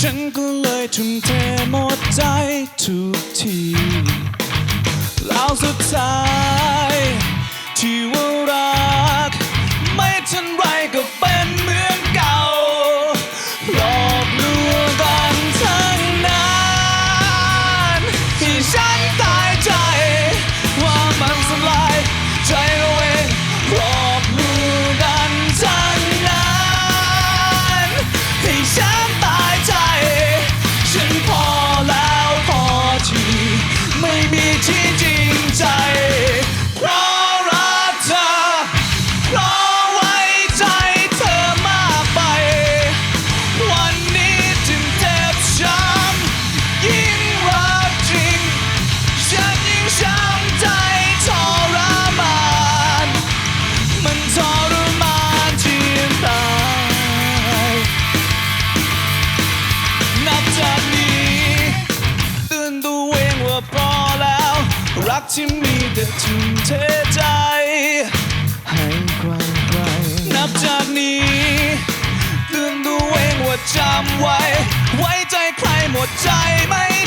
ฉันก็เลยทุ่มเทหมดใจทุกทีแล้วสุดท้ายที่ว่าักที่มีแต่ทุ่มเทใจ ให้ใครใครนับจากนี้เตือนตัวเองว่าจำไว้ ไว้ใจใครหมดใจไม่